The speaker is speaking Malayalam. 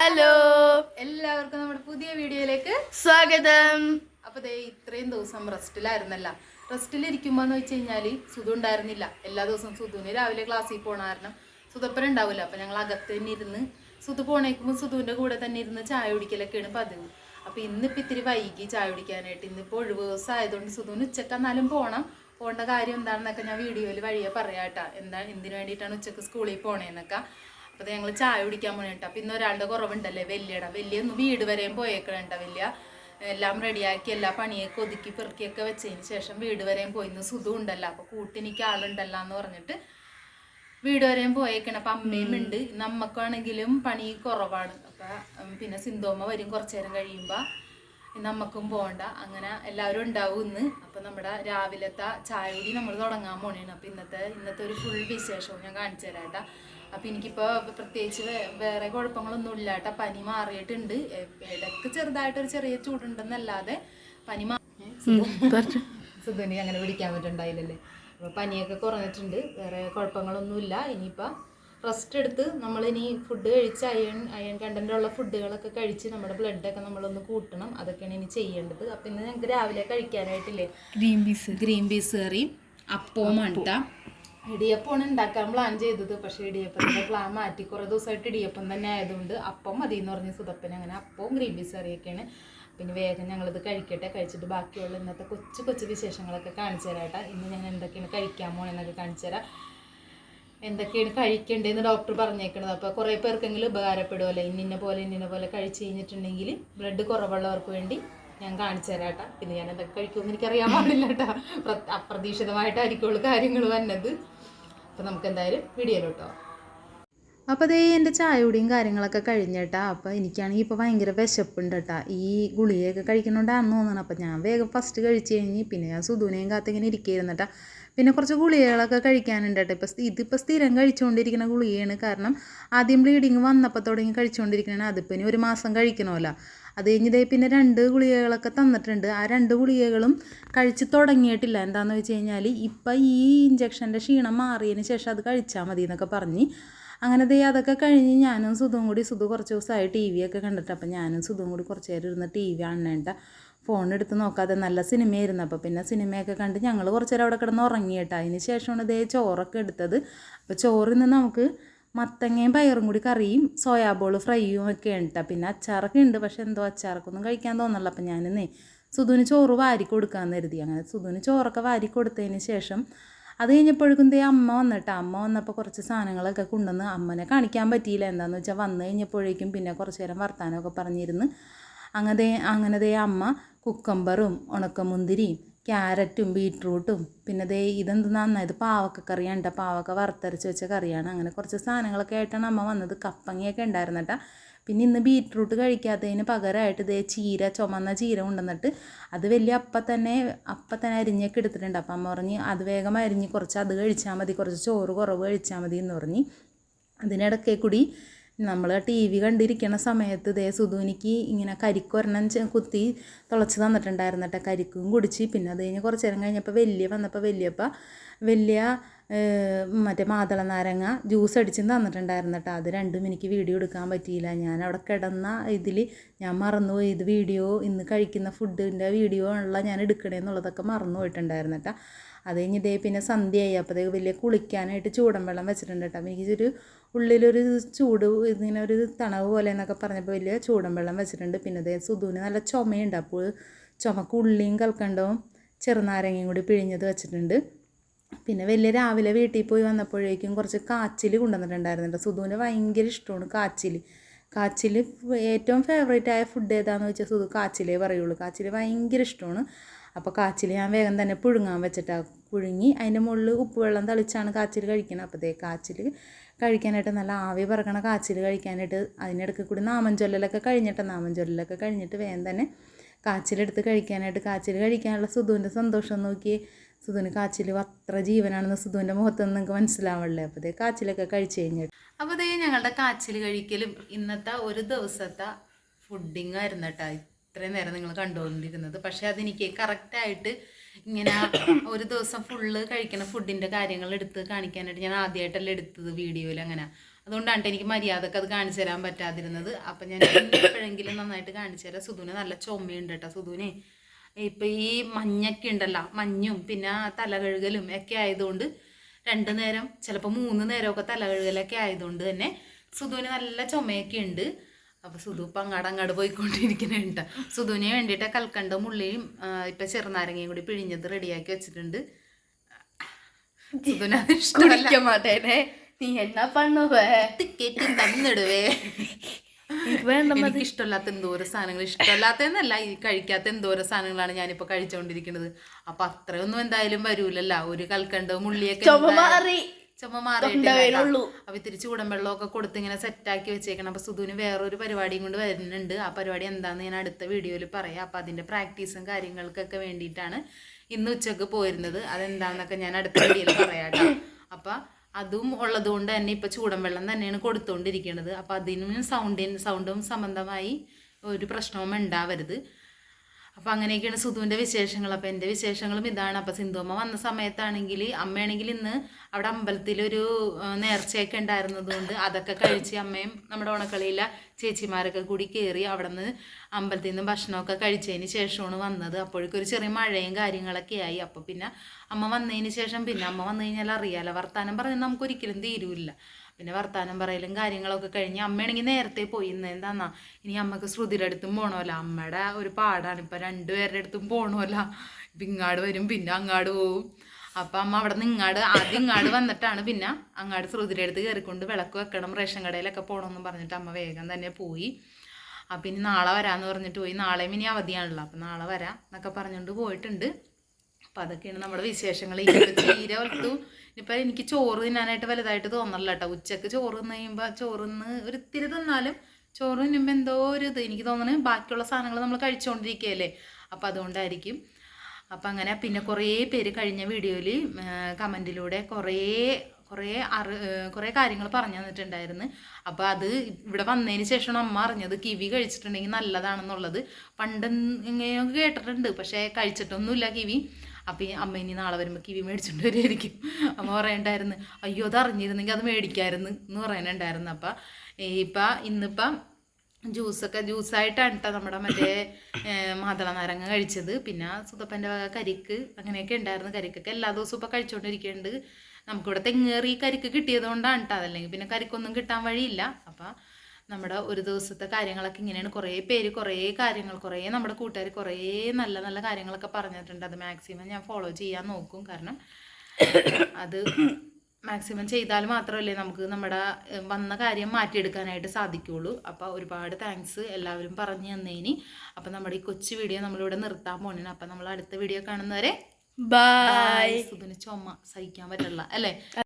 ഹലോ എല്ലാവർക്കും നമ്മുടെ പുതിയ വീഡിയോയിലേക്ക് സ്വാഗതം. അപ്പൊ ദേ ഇത്രയും ദിവസം റെസ്റ്റിലായിരുന്നല്ല. റെസ്റ്റിലിരിക്കുമ്പോ എന്ന് വെച്ച് കഴിഞ്ഞാൽ സുധു ഉണ്ടായിരുന്നില്ല. എല്ലാ ദിവസവും സുധുവിന് രാവിലെ ക്ലാസ്സിൽ പോണ കാരണം ഉണ്ടാവില്ല. അപ്പൊ ഞങ്ങൾ അകത്ത് തന്നെ ഇരുന്ന് സുധു പോണേക്കുമ്പോൾ സുധുവിന്റെ കൂടെ തന്നെ ഇരുന്ന് ചായ കുടിക്കലൊക്കെയാണ് പതിവ്. അപ്പൊ ഇന്നിപ്പോ ഇത്തിരി വൈകി ചായ കുടിക്കാനായിട്ട്. ഇന്നിപ്പോ ഒഴിവ് ദിവസം ആയതുകൊണ്ട് സുധുവിന് ഉച്ചയ്ക്ക് എന്നാലും പോണം. പോകേണ്ട കാര്യം എന്താണെന്നൊക്കെ ഞാൻ വീഡിയോയിൽ വഴിയെ പറയാട്ടാ. എന്താ എന്തിനു വേണ്ടിയിട്ടാണ് ഉച്ചയ്ക്ക് സ്കൂളിൽ പോണേന്നൊക്കെ. അപ്പോൾ ഞങ്ങൾ ചായ കുടിക്കാൻ പോണേട്ടോ. അപ്പം ഇന്ന് ഒരാളുടെ കുറവുണ്ടല്ലേ വലിയടാ വലിയ ഒന്ന് വീട് വരെയും പോയേക്കണേണ്ട വലിയ. എല്ലാം റെഡിയാക്കി എല്ലാ പണിയൊക്കെ ഒതുക്കി പെറുക്കിയൊക്കെ വെച്ചതിന് ശേഷം വീട് വരെയും പോയി. ഇന്ന് സുധു ഉണ്ടല്ലോ. അപ്പോൾ കൂട്ടിനിക്ക് ആളുണ്ടല്ലോ എന്ന് പറഞ്ഞിട്ട് വീട് വരെയും പോയേക്കണം. അപ്പം അമ്മയും ഉണ്ട്. നമ്മക്കാണെങ്കിലും പണി കുറവാണ്. അപ്പം പിന്നെ സിന്ധോമ്മ വരും കുറച്ചു നേരം കഴിയുമ്പോൾ നമ്മക്കും പോകണ്ട അങ്ങനെ എല്ലാവരും ഉണ്ടാവും ഇന്ന്. അപ്പം നമ്മുടെ രാവിലത്തെ ചായ കൂടി നമ്മൾ തുടങ്ങാൻ പോണേണ്. അപ്പം ഇന്നത്തെ ഇന്നത്തെ ഒരു ഫുൾ വിശേഷവും ഞാൻ കാണിച്ചു തരാം അപ്പം എനിക്കിപ്പോൾ പ്രത്യേകിച്ച് വേറെ കുഴപ്പങ്ങളൊന്നും ഇല്ല കേട്ടോ. പനി മാറിയിട്ടുണ്ട്. ഇടയ്ക്ക് ഇടയ്ക്ക് ചെറുതായിട്ടൊരു ചെറിയ ചൂടുണ്ടെന്നല്ലാതെ പനി മാറി സുധുനി അങ്ങനെ പിടിക്കാൻ പറ്റുണ്ടായില്ലല്ലേ? അപ്പോൾ പനിയൊക്കെ കുറഞ്ഞിട്ടുണ്ട്. വേറെ കുഴപ്പങ്ങളൊന്നുമില്ല. ഇനിയിപ്പോൾ റെസ്റ്റ് എടുത്ത് നമ്മളിനി ഫുഡ് കഴിച്ച് അയൺ അയൺ കണ്ടന്റുള്ള ഫുഡുകളൊക്കെ കഴിച്ച് നമ്മുടെ ബ്ലഡൊക്കെ നമ്മളൊന്ന് കൂട്ടണം. അതൊക്കെയാണ് ഇനി ചെയ്യേണ്ടത്. അപ്പം ഇന്ന് ഞങ്ങൾക്ക് രാവിലെ കഴിക്കാനായിട്ടില്ലേ? Green peas green peas curry അപ്പവും അണ്ട ഇടിയപ്പമാണ് ഉണ്ടാക്കാൻ പ്ലാൻ ചെയ്തത്. പക്ഷേ ഇടിയപ്പത്തിന്റെ പ്ലാൻ മാറ്റി. കുറേ ദിവസമായിട്ട് ഇടിയപ്പം തന്നെ ആയതുകൊണ്ട് അപ്പം മതി എന്ന് പറഞ്ഞ് സുതപ്പൻ. അങ്ങനെ അപ്പവും ഗ്രീൻ പീസ് കറിയൊക്കെയാണ്. പിന്നെ വേഗം ഞങ്ങളിത് കഴിക്കട്ടെ. കഴിച്ചിട്ട് ബാക്കിയുള്ള ഇന്നത്തെ കൊച്ചു കൊച്ചു വിശേഷങ്ങളൊക്കെ കാണിച്ചു തരാട്ടാ ഇന്ന് ഞാൻ എന്തൊക്കെയാണ് കഴിക്കാൻ പോകണമെന്നൊക്കെ കാണിച്ചു തരാം. എന്തൊക്കെയാണ് കഴിക്കേണ്ടതെന്ന് ഡോക്ടർ പറഞ്ഞേക്കണത്. അപ്പോൾ കുറേ പേർക്കെങ്കിലും ഉപകാരപ്പെടുമല്ലോ ഇന്നിന്ന പോലെ ഇന്നിന്ന പോലെ കഴിച്ച് കഴിഞ്ഞിട്ടുണ്ടെങ്കിൽ ബ്ലഡ് കുറവുള്ളവർക്ക് വേണ്ടി ഞാൻ കാണിച്ചു തരാട്ടാ പിന്നെ ഞാൻ എന്തൊക്കെ കഴിക്കുമെന്ന് എനിക്കറിയാൻ പാടില്ല കേട്ടോ. പ്ര- അപ്രതീക്ഷിതമായിട്ടായിരിക്കുള്ളൂ കാര്യങ്ങൾ വന്നത്. അപ്പോൾ നമുക്ക് എന്തായാലും വീഡിയോ വീഡിയോയിലോട്ടോ അപ്പോൾ അതേ എന്റെ ചായ കുടിയും കാര്യങ്ങളൊക്കെ കഴിഞ്ഞേട്ടാ. അപ്പോൾ എനിക്കാണെങ്കിൽ ഇപ്പോൾ ഭയങ്കര വിശപ്പുണ്ട് കേട്ടാ ഈ ഗുളികയൊക്കെ കഴിക്കണോണ്ടാണെന്ന് തോന്നണം. അപ്പോൾ ഞാൻ വേഗം ഫസ്റ്റ് കഴിച്ച് കഴിഞ്ഞ് പിന്നെ ഞാൻ സുധുവിനെയും കാത്തിങ്ങനെ ഇരിക്കുകയായിരുന്നു കേട്ടാ പിന്നെ കുറച്ച് ഗുളികകളൊക്കെ കഴിക്കാനുണ്ട് കേട്ടോ ഇപ്പോൾ ഇതിപ്പോൾ സ്ഥിരം കഴിച്ചുകൊണ്ടിരിക്കുന്ന ഗുളികയാണ്. കാരണം ആദ്യം ബ്ലീഡിങ് വന്നപ്പോൾ തുടങ്ങി കഴിച്ചുകൊണ്ടിരിക്കണേ അതിപ്പോൾ ഇനി ഒരു മാസം കഴിക്കണമല്ലോ അത് കഴിഞ്ഞ് പിന്നെ രണ്ട് ഗുളികകളൊക്കെ തന്നിട്ടുണ്ട്. ആ രണ്ട് ഗുളികകളും കഴിച്ച് തുടങ്ങിയിട്ടില്ല. എന്താണെന്ന് വെച്ച് കഴിഞ്ഞാൽ ഇപ്പം ഈ ഇഞ്ചക്ഷന്റെ ക്ഷീണം മാറിയതിന് ശേഷം അത് കഴിച്ചാൽ മതി എന്നൊക്കെ പറഞ്ഞ്. അങ്ങനെ ദേ അതൊക്കെ കഴിഞ്ഞ് ഞാനും സുധും കൂടി സുധു കുറച്ച് ദിവസമായി ടി വി ഒക്കെ കണ്ടിട്ട്. അപ്പം ഞാനും സുധും കൂടി കുറച്ച് നേരം ഇരുന്ന് ടി വി കാണേണ്ട ഫോൺ എടുത്ത് നോക്കാതെ നല്ല സിനിമയായിരുന്നു. അപ്പോൾ പിന്നെ സിനിമയൊക്കെ കണ്ട് ഞങ്ങൾ കുറച്ച് നേരം അവിടെ കിടന്ന് ഉറങ്ങിയിട്ടാ. അതിന് ശേഷമാണ് ദേ ചോറൊക്കെ എടുത്തത്. അപ്പോൾ ചോറിൽ നിന്ന് നമുക്ക് മത്തങ്ങയും പയറും കൂടി കറിയും സോയാബോൾ ഫ്രൈയും ഒക്കെ ഉണ്ട്. പിന്നെ അച്ചാറൊക്കെ ഉണ്ട്. പക്ഷെ എന്തോ അച്ചാറൊക്കൊന്നും കഴിക്കാൻ തോന്നല്ല അപ്പം ഞാനെന്നേ സുധുവിന് ചോറ് വാരി കൊടുക്കാമെന്ന് കരുതി. അങ്ങനെ സുധുവിന് ചോറൊക്കെ വാരി കൊടുത്തതിന് ശേഷം അത് കഴിഞ്ഞപ്പോഴേക്കും ദേ അമ്മ വന്നിട്ട്. അമ്മ വന്നപ്പോൾ കുറച്ച് സാധനങ്ങളൊക്കെ കൊണ്ടുവന്ന് അമ്മനെ കാണിക്കാൻ പറ്റിയില്ല. എന്താണെന്ന് വെച്ചാൽ വന്നു കഴിഞ്ഞപ്പോഴേക്കും പിന്നെ കുറച്ച് നേരം വർത്താനമൊക്കെ പറഞ്ഞിരുന്ന്. അങ്ങനെ അങ്ങനെ ദേ അമ്മ കുക്കമ്പറും ഉണക്കമുന്തിരിയും ക്യാരറ്റും ബീട്രൂട്ടും പിന്നെ ദേ ഇതെന്ത് ഇത് പാവക്ക കറിയാണ് പാവക്ക വറുത്തരച്ച് വെച്ച കറിയാണ്. അങ്ങനെ കുറച്ച് സാധനങ്ങളൊക്കെ ആയിട്ടാണ് അമ്മ വന്നത്. കപ്പങ്ങിയൊക്കെ ഉണ്ടായിരുന്നു കേട്ടോ പിന്നെ ഇന്ന് ബീട്രൂട്ട് കഴിക്കാത്തതിന് പകരമായിട്ട് ദേ ചീര ചുമന്ന ചീര കൊണ്ടുവന്നിട്ട് അത് വലിയ അപ്പം തന്നെ അപ്പം തന്നെ അരിഞ്ഞൊക്കെ എടുത്തിട്ടുണ്ട്. അപ്പം അമ്മ പറഞ്ഞ് അത് വേഗം അരിഞ്ഞ് കുറച്ച് അത് കഴിച്ചാൽ മതി. കുറച്ച് ചോറ് കുറവ് കഴിച്ചാൽ മതി എന്ന് പറഞ്ഞ് അതിനിടയ്ക്കേ കൂടി നമ്മൾ ടി വി കണ്ടിരിക്കുന്ന സമയത്ത് ദേ സുധുവിനിക്ക് ഇങ്ങനെ കരിക്കൊരെണ്ണം കുത്തി തുളച്ച് തന്നിട്ടുണ്ടായിരുന്നു കേട്ടോ കരിക്കും കുടിച്ച്. പിന്നെ അത് കഴിഞ്ഞ് കുറച്ച് നേരം കഴിഞ്ഞപ്പോൾ വലിയ വന്നപ്പോൾ വലിയപ്പ വലിയ മറ്റേ മാതള നാരങ്ങ ജ്യൂസ് അടിച്ചും തന്നിട്ടുണ്ടായിരുന്നു കേട്ടോ അത് രണ്ടും എനിക്ക് വീഡിയോ എടുക്കാൻ പറ്റിയില്ല. ഞാൻ അവിടെ കിടന്ന ഇതിൽ ഞാൻ മറന്നുപോയി. ഇത് വീഡിയോ ഇന്ന് കഴിക്കുന്ന ഫുഡിന്റെ വീഡിയോ ഉള്ള ഞാൻ എടുക്കണേന്നുള്ളതൊക്കെ മറന്നു പോയിട്ടുണ്ടായിരുന്നു കേട്ടോ അത് കഴിഞ്ഞ് ഇതേ പിന്നെ സന്ധ്യയായി. അപ്പോഴത്തേക്ക് വലിയ കുളിക്കാനായിട്ട് ചൂടൻ വെള്ളം വെച്ചിട്ടുണ്ട് കേട്ടോ എനിക്ക് എനിക്കൊരു ഉള്ളിലൊരു ചൂട് ഇങ്ങനെ ഒരു തണവ് പോലെ എന്നൊക്കെ പറഞ്ഞപ്പോൾ വലിയ ചൂടൻ വെള്ളം വെച്ചിട്ടുണ്ട്. പിന്നെ ഇതേ സുധുവിന് നല്ല ചുമയുണ്ട്. അപ്പോൾ ചുമക്ക് ഉള്ളിയും കൽക്കണ്ടവും ചെറുനാരങ്ങയും കൂടി പിഴിഞ്ഞത് വെച്ചിട്ടുണ്ട്. പിന്നെ വലിയ രാവിലെ വീട്ടിൽ പോയി വന്നപ്പോഴേക്കും കുറച്ച് കാച്ചിൽ കൊണ്ടുവന്നിട്ടുണ്ടായിരുന്നുണ്ട് സുധുവിന് ഭയങ്കര ഇഷ്ടമാണ് കാച്ചിൽ കാച്ചിൽ ഏറ്റവും ഫേവറേറ്റ് ആയ ഫുഡ് ഏതാണെന്ന് വെച്ചാൽ സുധു കാച്ചിലേ പറയുള്ളൂ. കാച്ചിൽ ഭയങ്കര ഇഷ്ടമാണ്. അപ്പോൾ കാച്ചിൽ ഞാൻ വേഗം തന്നെ പുഴുങ്ങാൻ വെച്ചിട്ടാണ് പുഴുങ്ങി അതിന്റെ മുകളിൽ ഉപ്പ് വെള്ളം തളിച്ചാണ് കാച്ചിൽ കഴിക്കുന്നത് ദേ കാച്ചിൽ കഴിക്കാനായിട്ട് നല്ല ആവി പറക്കണ കാച്ചിൽ കഴിക്കാനായിട്ട് അതിനിടയ്ക്ക് കൂടി നാമഞ്ചൊല്ലലൊക്കെ കഴിഞ്ഞിട്ട് ചൊല്ലലൊക്കെ കഴിഞ്ഞിട്ട് വേഗം തന്നെ കാച്ചിലെടുത്ത് കഴിക്കാനായിട്ട് കാച്ചിൽ കഴിക്കാനുള്ള സുധുവിന്റെ സന്തോഷം നോക്കി സുധുവിന് കാച്ചിൽ അത്ര ജീവനാണെന്ന് സുധുവിന്റെ മുഖത്ത് നിന്ന് നിങ്ങൾക്ക് മനസ്സിലാവണല്ലേ? അപ്പോൾ ദേ കാച്ചിലൊക്കെ കഴിച്ചു കഴിഞ്ഞിട്ട് അപ്പോൾ ദേ ഞങ്ങളുടെ കാച്ചിൽ കഴിക്കലും ഇന്നത്തെ ഒരു ദിവസത്തെ ഫുഡിങ് ആയിരുന്നു കേട്ടോ. ഇത്രയും നേരം നിങ്ങൾ കണ്ടുകൊണ്ടിരുന്നത്. പക്ഷെ അതെനിക്ക് കറക്റ്റായിട്ട് ഇങ്ങനെ ഒരു ദിവസം ഫുള്ള് കഴിക്കുന്ന ഫുഡിന്റെ കാര്യങ്ങൾ എടുത്ത് കാണിക്കാനായിട്ട് ഞാൻ ആദ്യമായിട്ടല്ല എടുത്തത് വീഡിയോയിൽ അങ്ങനെ. അതുകൊണ്ടാണ് എനിക്ക് മര്യാദയ്ക്ക് അത് കാണിച്ചു തരാൻ പറ്റാതിരുന്നത്. അപ്പം ഞാൻ എപ്പോഴെങ്കിലും നന്നായിട്ട് കാണിച്ചു തരാം. സുധുവിന് നല്ല ചുമയുണ്ട് കേട്ടോ. സുധുവിനെ ഇപ്പൊ ഈ മഞ്ഞൊക്കെ ഉണ്ടല്ല മഞ്ഞും പിന്നെ തല കഴുകലും ഒക്കെ ആയതുകൊണ്ട് രണ്ട് നേരം ചിലപ്പോൾ മൂന്ന് നേരമൊക്കെ തല കഴുകലൊക്കെ ആയതുകൊണ്ട് തന്നെ സുധുവിന് നല്ല ചുമയൊക്കെ ഉണ്ട്. അപ്പൊ സുധു ഇപ്പൊ അങ്ങാട് അങ്ങാട് പോയിക്കൊണ്ടിരിക്കുന്നുണ്ട് സുധുവിനെ വേണ്ടിയിട്ട് കൽക്കണ്ട മുള്ളിയും ഇപ്പൊ ചെറുനാരങ്ങയും കൂടി പിഴിഞ്ഞത് റെഡിയാക്കി വെച്ചിട്ടുണ്ട്. സുധുവിന് അത് ഇഷ്ടമല്ല. നീ എന്നാ പണുവേ? ടിക്കറ്റ് തന്നിടുവേ. എനിക്ക് ഇഷ്ടമല്ലാത്ത എന്തോരം സാധനങ്ങൾ. ഇഷ്ടമല്ലാത്തതെന്നല്ല ഈ കഴിക്കാത്ത എന്തോരം സാധനങ്ങളാണ് ഞാനിപ്പോ കഴിച്ചുകൊണ്ടിരിക്കുന്നത് അപ്പൊ അത്രയൊന്നും എന്തായാലും വരൂലല്ല. ഒരു കൽക്കണ്ടവും മുള്ളിയൊക്കെ ചുമ എന്തായാലും- മാറി. ചുമ തൊണ്ട മാറിയിട്ടില്ല വേരുള്ളൂ. അപ്പൊ ഇത്തിരി ചൂടൻ വെള്ളമൊക്കെ കൊടുത്ത് ഇങ്ങനെ സെറ്റാക്കി വെച്ചേക്കണം. അപ്പൊ സുധുവിന് വേറൊരു പരിപാടിയും കൊണ്ട് വരുന്നുണ്ട്. ആ പരിപാടി എന്താന്ന് ഞാൻ അടുത്ത വീഡിയോയിൽ പറയാം. അപ്പൊ അതിന്റെ പ്രാക്ടീസും കാര്യങ്ങൾക്കൊക്കെ വേണ്ടിയിട്ടാണ് ഇന്ന് ഉച്ചയ്ക്ക് പോയിരുന്നത്. അതെന്താന്നൊക്കെ ഞാൻ അടുത്ത വീഡിയോയിൽ പറയാം കേട്ടോ. അപ്പൊ അതും ഉള്ളത് കൊണ്ട് തന്നെ ഇപ്പം ചൂടൻ വെള്ളം തന്നെയാണ് കൊടുത്തുകൊണ്ടിരിക്കുന്നത് അപ്പോൾ അതിനും സൗണ്ടിന് സൗണ്ടും സംബന്ധമായി ഒരു പ്രശ്നവും ഉണ്ടാവരുത്. അപ്പം അങ്ങനെയൊക്കെയാണ് സുധുവിന്റെ വിശേഷങ്ങൾ. അപ്പം എന്റെ വിശേഷങ്ങളും ഇതാണ്. അപ്പം സിന്ധുമ്മ വന്ന സമയത്താണെങ്കിൽ അമ്മയാണെങ്കിൽ ഇന്ന് അവിടെ അമ്പലത്തിലൊരു നേർച്ചയൊക്കെ ഉണ്ടായിരുന്നതുകൊണ്ട് അതൊക്കെ കഴിച്ച് അമ്മയും നമ്മുടെ ഓണക്കളിയിലെ ചേച്ചിമാരൊക്കെ കൂടി കയറി അവിടെ നിന്ന് അമ്പലത്തിൽ നിന്ന് ഭക്ഷണമൊക്കെ കഴിച്ചതിന് ശേഷമാണ് വന്നത്. അപ്പോഴേക്കും ഒരു ചെറിയ മഴയും കാര്യങ്ങളൊക്കെ ആയി. അപ്പോൾ പിന്നെ അമ്മ വന്നതിന് ശേഷം പിന്നെ അമ്മ വന്നു കഴിഞ്ഞാൽ അറിയാലോ വർത്താനം പറഞ്ഞാൽ നമുക്കൊരിക്കലും തീരുമില്ല പിന്നെ വർത്താനം പറയലും കാര്യങ്ങളൊക്കെ കഴിഞ്ഞ് അമ്മയാണെങ്കിൽ നേരത്തെ പോയി ഇന്ന് ഇനി അമ്മയ്ക്ക് ശ്രുതിയുടെ അടുത്തും പോകണമല്ലോ അമ്മയുടെ ഒരു പാടാണ്. ഇപ്പം രണ്ടുപേരുടെ അടുത്തും പോകണമല്ലോ ഇപ്പം ഇങ്ങാട് വരും പിന്നെ അങ്ങാട് പോവും. അപ്പം അമ്മ അവിടെ നിന്ന് ഇങ്ങാട് ആദ്യം ഇങ്ങാട് വന്നിട്ടാണ് പിന്നെ അങ്ങാട് ശ്രുതിയുടെ അടുത്ത് കയറിക്കൊണ്ട് വിളക്ക് വെക്കണം റേഷൻ കടയിലൊക്കെ പോകണമെന്ന് പറഞ്ഞിട്ട് അമ്മ വേഗം തന്നെ പോയി. അപ്പം ഇനി നാളെ വരാമെന്ന് പറഞ്ഞിട്ട് പോയി. നാളെയും ഇനി അവധിയാണല്ലോ. അപ്പം നാളെ വരാം എന്നൊക്കെ പറഞ്ഞുകൊണ്ട് പോയിട്ടുണ്ട്. അപ്പം അതൊക്കെയാണ് നമ്മുടെ വിശേഷങ്ങൾ. ചീര വലുത്തു ഇനിയിപ്പോൾ എനിക്ക് ചോറ് തിന്നാനായിട്ട് വലുതായിട്ട് തോന്നല്ല കേട്ടോ ഉച്ചയ്ക്ക് ചോറ് തിന്ന് കഴിയുമ്പോൾ ചോറ് തിന്ന് ഒരു ഇത്തിരി തിന്നാലും ചോറ് തിന്നുമ്പോൾ എന്തോ ഒരു ഇത് എനിക്ക് തോന്നണേ ബാക്കിയുള്ള സാധനങ്ങൾ നമ്മൾ കഴിച്ചുകൊണ്ടിരിക്കുകയല്ലേ അപ്പം അതുകൊണ്ടായിരിക്കും അപ്പം അങ്ങനെ പിന്നെ കുറേ പേര് കഴിഞ്ഞ വീഡിയോയിൽ കമന്റിലൂടെ കുറേ കുറേ അറി കുറേ കാര്യങ്ങൾ പറഞ്ഞു തന്നിട്ടുണ്ടായിരുന്നു. അപ്പോൾ അത് ഇവിടെ വന്നതിന് ശേഷമാണ് അമ്മ അറിഞ്ഞത് കിവി കഴിച്ചിട്ടുണ്ടെങ്കിൽ നല്ലതാണെന്നുള്ളത് പണ്ട് ഇങ്ങനെയൊക്കെ കേട്ടിട്ടുണ്ട്. പക്ഷേ കഴിച്ചിട്ടൊന്നുമില്ല കിവി. അപ്പം അമ്മ ഇനി നാളെ വരുമ്പോൾ കിവി മേടിച്ചിട്ട് വരുമായിരിക്കും അമ്മ പറയണ്ടായിരുന്നു അയ്യോ അത് അറിഞ്ഞിരുന്നെങ്കിൽ അത് മേടിക്കായിരുന്നു എന്ന് പറയാനുണ്ടായിരുന്നു അപ്പം ഇപ്പം ഇന്നിപ്പം ജ്യൂസൊക്കെ ജ്യൂസായിട്ടാണ് കേട്ടോ നമ്മുടെ മറ്റേ മാതള നാരങ്ങ കഴിച്ചത്. പിന്നെ സുതപ്പന്റെ വക കരിക്ക് അങ്ങനെയൊക്കെ ഉണ്ടായിരുന്നു. കരിക്കൊക്കെ എല്ലാ ദിവസവും ഇപ്പോൾ കഴിച്ചുകൊണ്ടിരിക്കുന്നുണ്ട് നമുക്കിവിടെ തെങ്ങേറി കരിക്ക് കിട്ടിയത് കൊണ്ടാണ് കേട്ടോ അതല്ലെങ്കിൽ പിന്നെ കരിക്കൊന്നും കിട്ടാൻ വഴിയില്ല. അപ്പം നമ്മുടെ ഒരു ദിവസത്തെ കാര്യങ്ങളൊക്കെ ഇങ്ങനെയാണ്. കുറേ പേര് കുറേ കാര്യങ്ങൾ കുറേ നമ്മുടെ കൂട്ടുകാർ കുറേ നല്ല നല്ല കാര്യങ്ങളൊക്കെ പറഞ്ഞിട്ടുണ്ട്. അത് മാക്സിമം ഞാൻ ഫോളോ ചെയ്യാൻ നോക്കും. കാരണം അത് മാക്സിമം ചെയ്താൽ മാത്രമല്ലേ നമുക്ക് നമ്മുടെ വന്ന കാര്യം മാറ്റിയെടുക്കാനായിട്ട് സാധിക്കുകയുള്ളൂ. അപ്പോൾ ഒരുപാട് താങ്ക്സ് എല്ലാവരും പറഞ്ഞു തന്നേനി. അപ്പോൾ നമ്മുടെ ഈ കൊച്ചു വീഡിയോ നമ്മളിവിടെ നിർത്താൻ പോണേന്. അപ്പോൾ നമ്മൾ അടുത്ത വീഡിയോ കാണുന്നവരെ ബൈ സുബിന് ചുമ സഹിക്കാൻ പറ്റില്ല അല്ലേ?